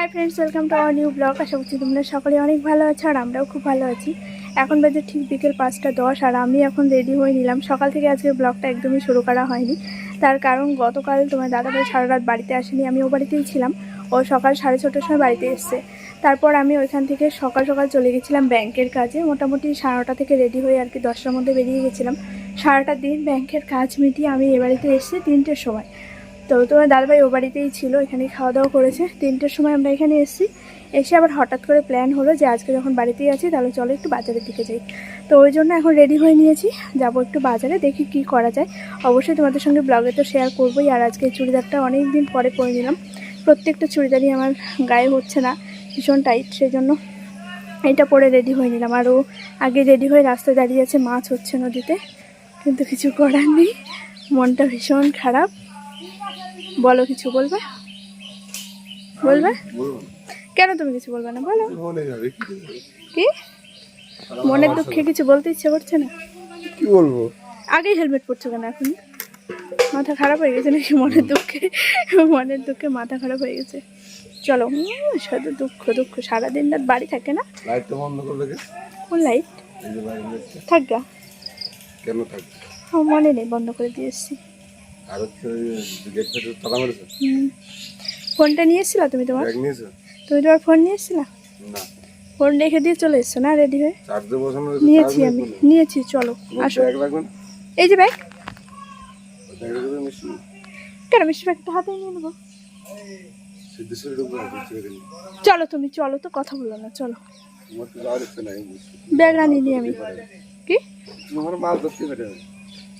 Hi friends welcome to our new blog আশা করছি তোমরা সকলে অনেক ভালো আছো আর আমরাও খুব ভালো আছি। এখন বাজে ঠিক বিকেল পাঁচটা দশ আর আমি এখন রেডি হয়ে নিলাম। সকাল থেকে আজকে ব্লগটা একদমই শুরু করা হয়নি। তার কারণ গতকাল তোমার দাদাভাই সারা রাত বাড়িতে আসেনি, আমি ও বাড়িতেই ছিলাম। ও সকাল সাড়ে ছটার সময় বাড়িতে এসছে। তারপর আমি ওইখান থেকে সকাল সকাল চলে গেছিলাম ব্যাংকের কাজে। মোটামুটি সাড়ে থেকে রেডি হয়ে আর কি দশটার মধ্যে বেরিয়ে গেছিলাম। সারাটা দিন ব্যাংকের কাজ মিটিয়ে আমি এ বাড়িতে এসেছি তিনটের সময়। তো তোমার দাদাভাই ও বাড়িতেই ছিল এখানে খাওয়া দাওয়া করেছে। তিনটের সময় আমরা এখানে এসেছি। এসে আবার হঠাৎ করে প্ল্যান হলো যে আজকে যখন বাড়িতেই আছি, তাহলে চলো একটু বাজারের দিকে যাই। তো ওই জন্য এখন রেডি হয়ে নিয়েছি। যাব একটু বাজারে, দেখি কি করা যায়। অবশ্যই তোমাদের সঙ্গে ব্লগে তো শেয়ার করবোই। আর আজকে চুড়িদারটা অনেক দিন পরে পরে নিলাম। প্রত্যেকটা চুড়িদারই আমার গায়ে হচ্ছে না, ভীষণ টাইট সেই জন্য এটা পরে রেডি হয়ে নিলাম। আর ও আগে রেডি হয়ে রাস্তায় দাঁড়িয়ে আছে, মাছ হচ্ছে নদীতে। কিন্তু কিছু করার নেই। মনটা ভীষণ খারাপ। বলো কিছু বলবে? বলবে? কেন তুমি কিছু বলবে না? বলো। কি মনের দুঃখে কিছু বলতে ইচ্ছে করছে না? কি বলব? আগেই হেলমেট পরছো কেন এখন? মাথা খারাপ হয়ে গেছে নাকি মনের দুঃখে? মনের দুঃখে মাথা খারাপ হয়ে গেছে। চলো। শুধু দুঃখ দুঃখ। সারাদিন রাত বাড়ি থাকে না? বন্ধ করে কোন লাইট। থাকগা কেন থাকবে? মনে নেই বন্ধ করে দিয়ে এসছি। আর হচ্ছে গেট ফেটে তালা মেরেছে ফোনটা নিয়ে এসেছিলা তুমি তোমার? ব্যাগ নিয়েছে। তুমি তোমার ফোন নিয়ে এসেছিলা না। ফোন রেখে দিয়ে চলে এসছো না রেডি হয়ে? চার্জে বসানো নিয়েছি আমি। নিয়েছি চলো আসো। ব্যাগ রাখবেন? এই যে ব্যাগ। কেন মিষ্টি ব্যাগটা হাতে নিয়ে নেব। চলো তুমি চলো তো কথা বলো না চলো। ব্যাগ আনিনি আমি। কি?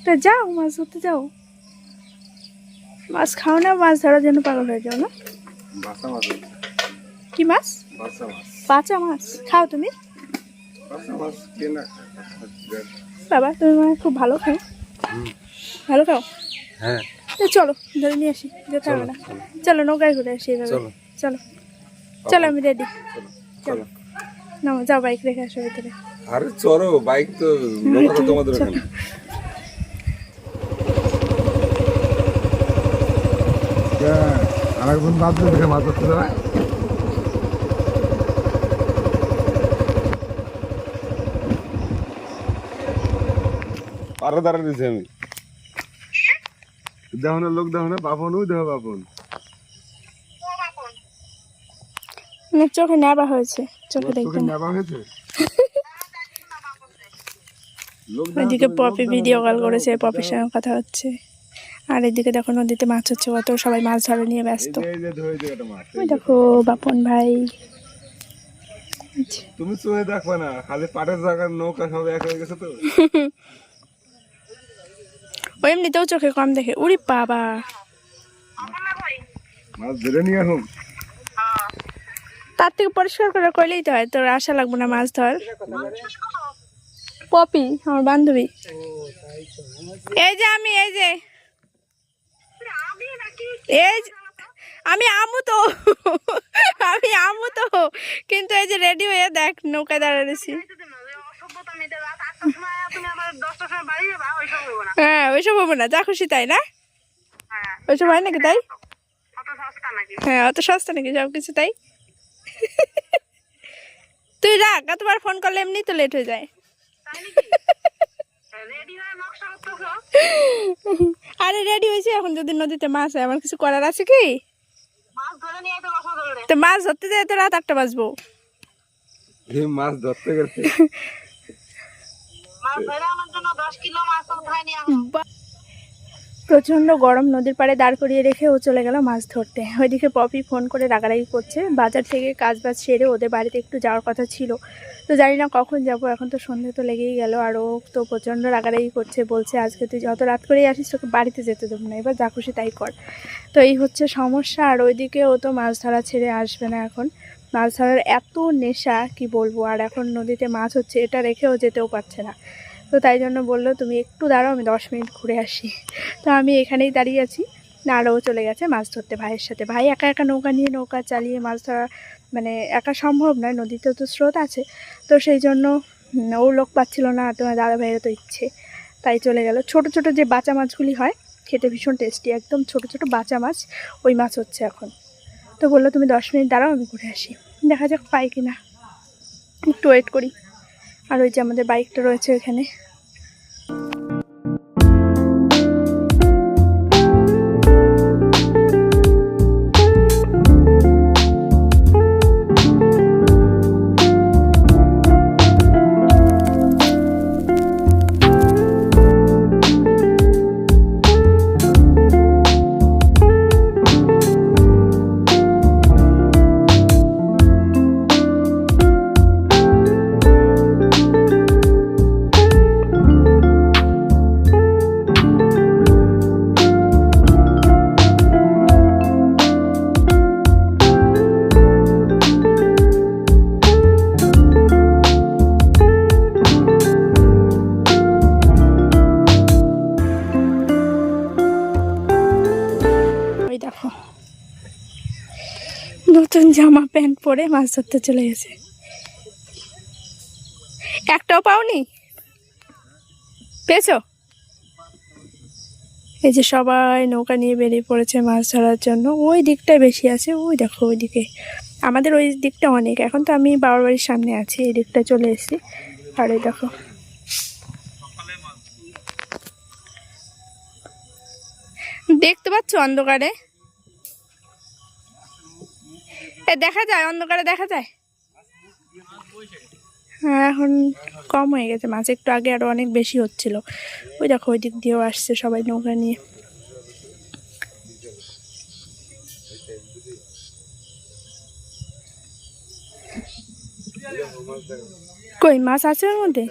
তা যাও মাছ ধরতে যাও। মাছ খাও না মাছ ধরার জন্য পাগল হয়ে যাও না। কি মাছ? বাসা মাছ। খাও তুমি? বাবা তুমি মানে খুব ভালো খাও। ভালো খাও? হ্যাঁ। চলো ধরে নিয়ে আসি যেতে হবে না। চলো। নৌকায় ঘুরে আসি এভাবে। চলো। চলো। আমি রেডি চলো না যাও বাইক রেখে আসো ভিতরে। আরে চলো বাইক তো তো তোমাদের বাদ দেখে মাছ ধরতে যাবে আরও দাঁড়া দিয়েছি আমি। দেখো না লোক দেখো না বাপন ওই দেখো বাপন চোখে নেবা হয়েছে চোখে দেখবে নেবা হয়েছে? ওইদিকে পপি ভিডিও কল করেছে পপির সঙ্গে কথা হচ্ছে। আর এদিকে দেখো নদীতে মাছ হচ্ছে কত সবাই মাছ ধরা নিয়ে ব্যস্ত। দেখো বাপন ভাই। আচ্ছা। তুমি চোখে দেখবে না খালি পাটের জায়গার নৌকা সব এক হয়ে গেছে তো। ও এমনিতেও চোখে কম দেখে। উড়ি বাবা। মাছ ধরে নিয়ে এখন তার থেকে পরিষ্কার করে করলেই তো হয় তোর আশা লাগবে না মাছ ধর। পপি আমার বান্ধবী। এই যে আমি এই যে। এই আমি আমু তো, আমি আমু তো, কিন্তু এই যে রেডি হয়ে দেখ নৌকায় দাঁড়াচ্ছি হ্যাঁ ওইসব হব না, যা খুশি তাই না? ওইসব হয় নাকি তাই? হ্যাঁ অত সস্তা নাকি সব কিছু তাই? তুই রাখ তোমার ফোন করলে এমনি তো লেট হয়ে যায়। আরে রেডি হয়েছে এখন যদি নদীতে মাছ হয় আমার কিছু করার আছে কি? তো মাছ ধরতে যাই তো রাত আটটা বাজবো। এই মাছ ধরতে গেলে। প্রচণ্ড গরম নদীর পাড়ে দাঁড় করিয়ে রেখে ও চলে গেল মাছ ধরতে। ওইদিকে পপি ফোন করে রাগারাগি করছে। বাজার থেকে কাজ বাজ সেরে ওদের বাড়িতে একটু যাওয়ার কথা ছিল। তো জানি না কখন যাব, এখন তো সন্ধে তো লেগেই গেল। আর ও তো প্রচণ্ড রাগারাগি করছে, বলছে, আজকে তুই যত রাত করেই আসিস, তোকে বাড়িতে যেতে দেবো না। এবার যা খুশি তাই কর। তো এই হচ্ছে সমস্যা। আর ওইদিকে ও তো মাছ ধরা ছেড়ে আসবে না এখন। মাছ ধরার এত নেশা, কি বলব? আর এখন নদীতে মাছ হচ্ছে, এটা রেখেও যেতেও পারছে না। তো তাই জন্য বলল, তুমি একটু দাঁড়াও, আমি দশ মিনিট ঘুরে আসি। তো আমি এখানেই দাঁড়িয়ে আছি। আর ও চলে গেছে মাছ ধরতে ভাইয়ের সাথে। ভাই একা একা নৌকা নিয়ে নৌকা চালিয়ে মাছ ধরা মানে একা সম্ভব নয় নদীতেও তো স্রোত আছে। তো সেই জন্য ও লোক পাচ্ছিল না তোমার দাদা ভাইয়ের তো ইচ্ছে। তাই চলে গেল। ছোট ছোট যে বাঁচা মাছগুলি হয়, খেতে ভীষণ টেস্টি, একদম ছোট ছোট বাঁচা মাছ, ওই মাছ হচ্ছে এখন। তো বলল, তুমি দশ মিনিট দাঁড়াও, আমি ঘুরে আসি। দেখা যাক পাই কি না একটু ওয়েট করি। আর ওই যে আমাদের বাইকটা রয়েছে ওখানে পরে মাছ ধরতে চলে গেছে। একটাও পাওনি? পেয়েছ? এই যে সবাই নৌকা নিয়ে বেরিয়ে পড়েছে মাছ ধরার জন্য। ওই দিকটায় বেশি আছে, ওই দেখো ওই দিকে। আমাদের ওই দিকটা অনেক। এখন তো আমি বাবার বাড়ির সামনে আছি, এই দিকটা চলে এসেছি। আর ওই দেখো। দেখতে পাচ্ছ অন্ধকারে? এ, দেখা যায়, অন্ধকারে দেখা যায়? হ্যাঁ এখন কম হয়ে গেছে। মাছ একটু আগে আরও অনেক বেশি হচ্ছিল। ওই দেখো, ওই দিক দিয়েও আসছে সবাই নৌকা নিয়ে। কই, মাছ আছে ওর মধ্যে?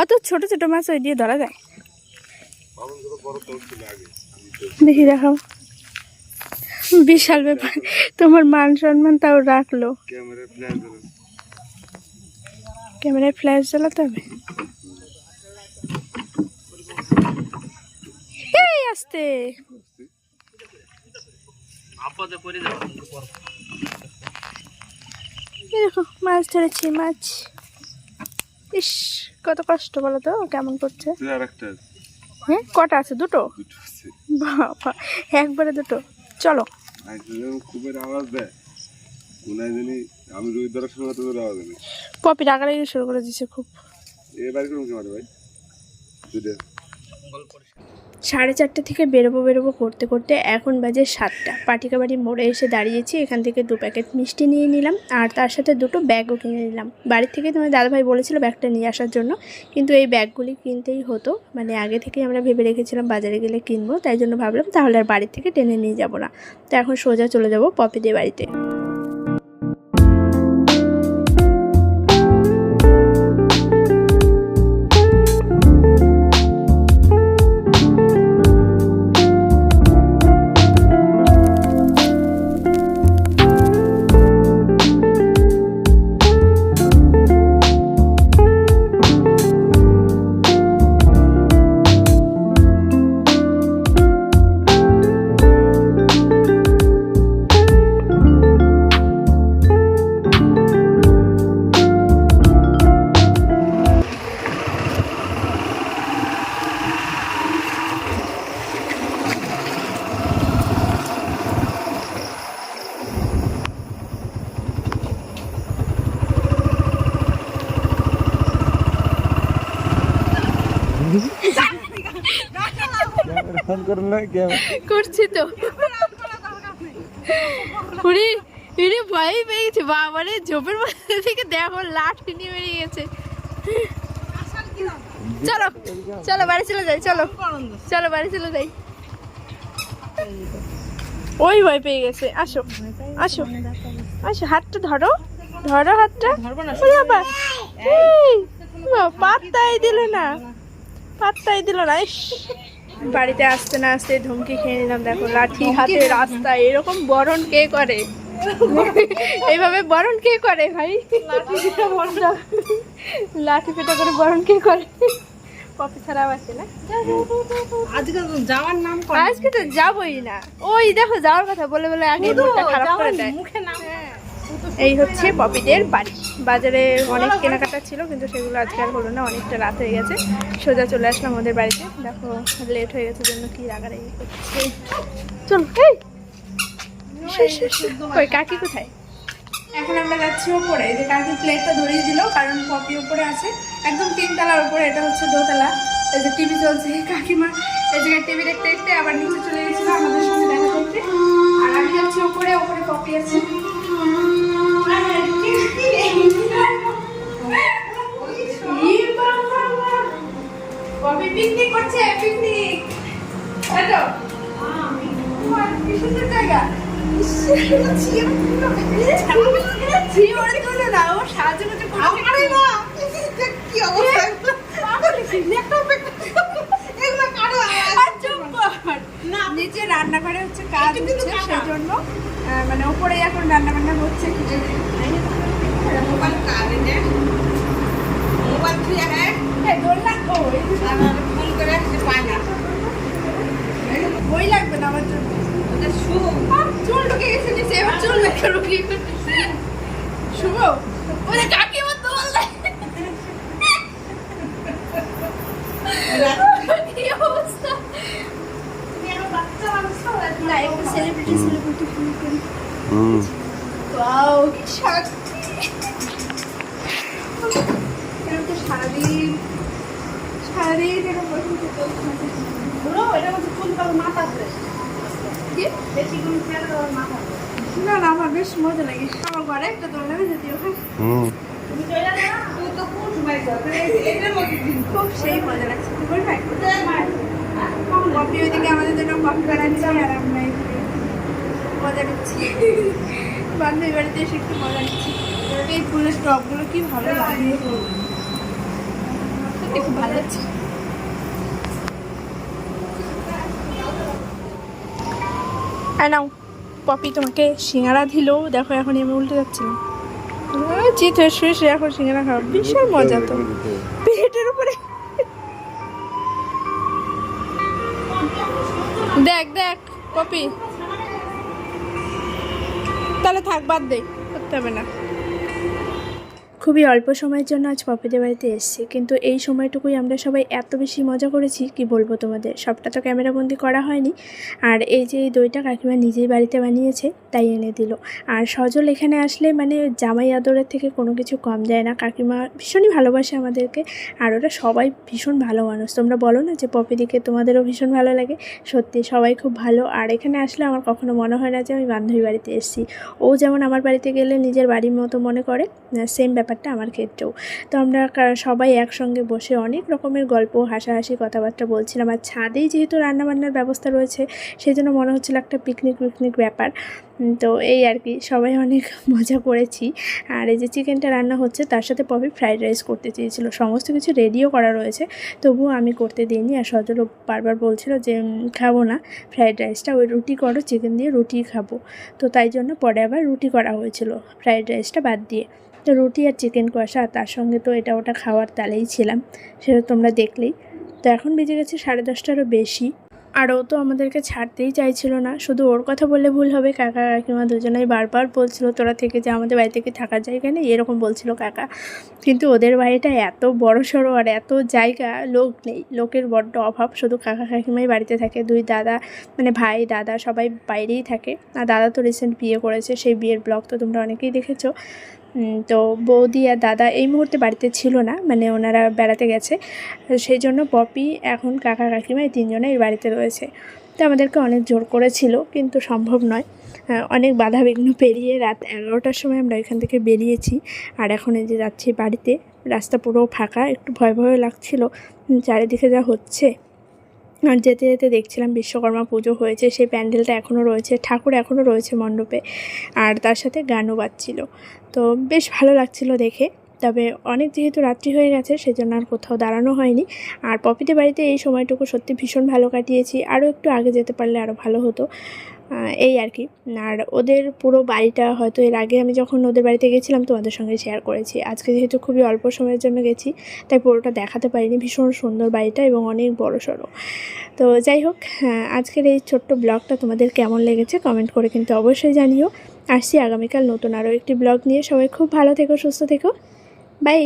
অত ছোট ছোট মাছ ওই দিয়ে ধরা যায়। দেখি, দেখাও। বিশাল ব্যাপার। তোমার মান সম্মান তাও রাখল। ক্যামেরায় ফ্ল্যাশ জ্বালাতে হবে? এই আসতে। দেখো মাছ ধরেছি মাছ। ইস কত কষ্ট বলো তো কেমন করছে? হ্যাঁ কটা আছে? দুটো? বাবা একবারে দুটো। চলো। আমি ধরার সময় তো পপি রাগারাগি শুরু করে দিচ্ছে খুব। এবার কি মারে ভাই? সাড়ে চারটে থেকে বেরোবো বেরোবো করতে করতে এখন বাজে সাতটা। পাটিকাবাড়ি মোড়ে এসে দাঁড়িয়েছি, এখান থেকে দু প্যাকেট মিষ্টি নিয়ে নিলাম আর তার সাথে দুটো ব্যাগও কিনে নিলাম। বাড়ি থেকে তোমার দাদাভাই বলেছিল ব্যাগটা নিয়ে আসার জন্য, কিন্তু এই ব্যাগগুলি কিনতেই হতো। মানে আগে থেকেই আমরা ভেবে রেখেছিলাম বাজারে গেলে কিনবো, তাই জন্য ভাবলাম তাহলে আর বাড়ি থেকে টেনে নিয়ে যাব না। তো এখন সোজা চলে যাব পপিদের বাড়িতে। ফোন করুন না করছি তো। উনি উনি ভয় পেয়ে গেছে। বাবারে ঝোপের মধ্যে থেকে দেখো লাঠি নিয়ে বেরিয়ে গেছে। চলো চলো, বাড়ি চলে যাই, চলো। চলো, বাড়ি চলে যাই। ওই ভয় পেয়ে গেছে। আসো আসো আসো, হাতটা ধরো ধরো হাতটা। পাত্তাই দিলে না, পাত্তাই দিল না বাড়িতে আসতে না আসতে ধমকি খেয়ে নিলাম দেখো লাঠি হাতে রাস্তায় এরকম বরণ কে করে? এইভাবে বরণ কে করে ভাই? লাঠি পেটা লাঠি পেটা করে বরণ কে করে? কফি ছাড়াও আছে না? আজকে তো যাওয়ার নাম আজকে তো যাবোই না। ওই দেখো যাওয়ার কথা বলে বলে আগে মুডটা খারাপ করে দেয়। এই হচ্ছে পপিদের বাড়ি। বাজারে অনেক কেনাকাটা ছিল, কিন্তু সেগুলো আজকে আর হলো না, অনেকটা রাত হয়ে গেছে। সোজা চলে আসলাম ওদের বাড়িতে। দেখো লেট হয়ে গেছে জন্য কি রাগারাগি করছে। চল কই, কাকি কোথায়? এখন আমরা যাচ্ছি ওপরে। যে কাকি প্লেটটা ধরিয়ে দিল, কারণ পপি ওপরে আছে। একদম তিনতলার উপরে এটা হচ্ছে দোতলা। এই যে টিভি চলছে, কাকিমা এই জায়গায় টিভি দেখতে দেখতে আবার নিচে চলে গেছিল আমাদের সঙ্গে নিচে রান্নাঘরে হচ্ছে কাজ হচ্ছে সেই জন্য মানে ওপরে এখন রান্না বান্না হচ্ছে খিচুড়ি মোবাইল কারে মোবাইল দিয়ে হ্যাঁ। এই দোলনা ও এই যে আর ফোন করে পায় না। বই লাগবে না আমার জন্য। শুভ। চুল ঢুকে গেছে নিচে এবার চুল শুভ। ওরে। কি অবস্থা না একটু সেলিব্রিটি সেলিব্রিটি ফোন করি হুম ওয়াও কি শান্তি এরকম তো সারাদিন সারাদিন এরকম বসে থেকে পুরো এটা হচ্ছে কোন কাল মাথা কি? বেশি কোন ফেলে দেওয়ার মাথা না না আমার বেশ মজা লাগে। আমার ঘরে একটা দোল নেবে যদিও হ্যাঁ হুম তুমি চলে তুই তো কোন সময় যাবে এটার মধ্যে খুব সেই মজা লাগছে। কফি ওইদিকে আমাদের জন্য কফি বানাচ্ছি আর আমরা মজা নিচ্ছি। বান্ধবী বাড়িতে এসে একটু মজা নিচ্ছি। এই ফুলের টপগুলো কি ভালো লাগে। খুব ভালো লাগছে। নাও, পপি তোমাকে সিঙ্গারা দিল। দেখো এখন আমি উল্টে যাচ্ছিলাম শুয়ে এখন সিঙ্গারা খাওয়া বিশাল মজা তো। পেটের উপরে। দেখ দেখ, পপি। তাহলে থাক বাদ দে। করতে হবে না। খুবই অল্প সময়ের জন্য আজ পপিদের বাড়িতে এসেছি, কিন্তু এই সময়টুকুই আমরা সবাই এত বেশি মজা করেছি, কি বলব তোমাদের? সবটা তো ক্যামেরাবন্দি করা হয়নি। আর এই যে এই দইটা কাকিমা নিজেই বাড়িতে বানিয়েছে, তাই এনে দিল। আর সজল এখানে আসলে মানে জামাই আদরের থেকে কোনো কিছু কম যায় না। কাকিমা ভীষণই ভালোবাসে আমাদেরকে, আর ওরা সবাই ভীষণ ভালো মানুষ। তোমরা বলো না যে পপিদিকে তোমাদেরও ভীষণ ভালো লাগে? সত্যি সবাই খুব ভালো। আর এখানে আসলে আমার কখনো মনে হয় না যে আমি বান্ধবী বাড়িতে এসেছি। ও যেমন আমার বাড়িতে গেলে নিজের বাড়ির মতো মনে করে সেম ব্যাপারটা আমার ক্ষেত্রেও। তো আমরা সবাই একসঙ্গে বসে অনেক রকমের গল্প, হাসাহাসি, কথাবার্তা বলছিলাম। আর ছাদেই যেহেতু রান্নাবান্নার ব্যবস্থা রয়েছে সেই জন্য মনে হচ্ছিল একটা পিকনিক পিকনিক ব্যাপার। তো এই আর কি, সবাই অনেক মজা করেছি। আর এই যে চিকেনটা রান্না হচ্ছে, তার সাথে পপি ফ্রাইড রাইস করতে চেয়েছিল। সমস্ত কিছু রেডিও করা রয়েছে, তবুও আমি করতে দিইনি। আর সজলও বারবার বলছিল যে খাব না, ফ্রাইড রাইসটা, ওই রুটি করো চিকেন দিয়ে রুটি খাব। তো তাই জন্য পরে আবার রুটি করা হয়েছিল, ফ্রাইড রাইসটা বাদ দিয়ে। তো রুটি আর চিকেন কষা তার সঙ্গে তো এটা ওটা খাওয়ার তালেই ছিলাম, সেটা তোমরা দেখলেই। তো এখন বেজে গেছে সাড়ে দশটারও বেশি। আর ও তো আমাদেরকে ছাড়তেই চাইছিল না, শুধু ওর কথা বললে ভুল হবে, কাকা, কাকিমা দুজনেই বারবার বলছিল, তোরা থেকে যে, আমাদের বাড়িতে কি থাকার জায়গা নেই, এরকম বলছিল কাকা। কিন্তু ওদের বাড়িটা এত বড় সড়ো আর এত জায়গা, লোক নেই, লোকের বড্ড অভাব, শুধু কাকা, কাকিমাই বাড়িতে থাকে, দুই দাদা মানে ভাই, দাদা সবাই বাইরেই থাকে। আর দাদা তো রিসেন্ট বিয়ে করেছে, সেই বিয়ের ব্লগ তো তোমরা অনেকেই দেখেছ। তো বৌদি আর দাদা এই মুহূর্তে বাড়িতে ছিল না মানে ওনারা বেড়াতে গেছে। সেই জন্য পপি এখন কাকা কাকিমা এই তিনজনেই বাড়িতে রয়েছে। তো আমাদেরকে অনেক জোর করেছিল, কিন্তু সম্ভব নয়। অনেক বাধা বিঘ্ন পেরিয়ে রাত এগারোটার সময় আমরা এখান থেকে বেরিয়েছি। আর এখন এই যে যাচ্ছি বাড়িতে, রাস্তা পুরো ফাঁকা, একটু ভয় ভয় লাগছিল। চারিদিকে যা হচ্ছে আর যেতে যেতে দেখছিলাম বিশ্বকর্মা পুজো হয়েছে, সেই প্যান্ডেলটা এখনও রয়েছে, ঠাকুর এখনও রয়েছে মণ্ডপে আর তার সাথে গানও বাজছিল। তো বেশ ভালো লাগছিল দেখে, তবে অনেক যেহেতু রাত্রি হয়ে গেছে, সেজন্য আর কোথাও দাঁড়ানো হয়নি। আর পপিতে বাড়িতে এই সময়টুকু সত্যি ভীষণ ভালো কাটিয়েছি, আরও একটু আগে যেতে পারলে আরও ভালো হতো। এই আর কি। আর ওদের পুরো বাড়িটা হয়তো এর আগে আমি যখন ওদের বাড়িতে গেছিলাম তোমাদের সঙ্গে শেয়ার করেছি। আজকে যেহেতু খুবই অল্প সময়ের জন্য গেছি, তাই পুরোটা দেখাতে পারিনি। ভীষণ সুন্দর বাড়িটা এবং অনেক বড় সড়ো। তো যাই হোক আজকের এই ছোট্ট ব্লগটা তোমাদের কেমন লেগেছে কমেন্ট করে কিন্তু অবশ্যই জানিও। আসছি আগামীকাল নতুন আরও একটি ব্লগ নিয়ে। সবাই খুব ভালো থেকো, সুস্থ থেকো। বাই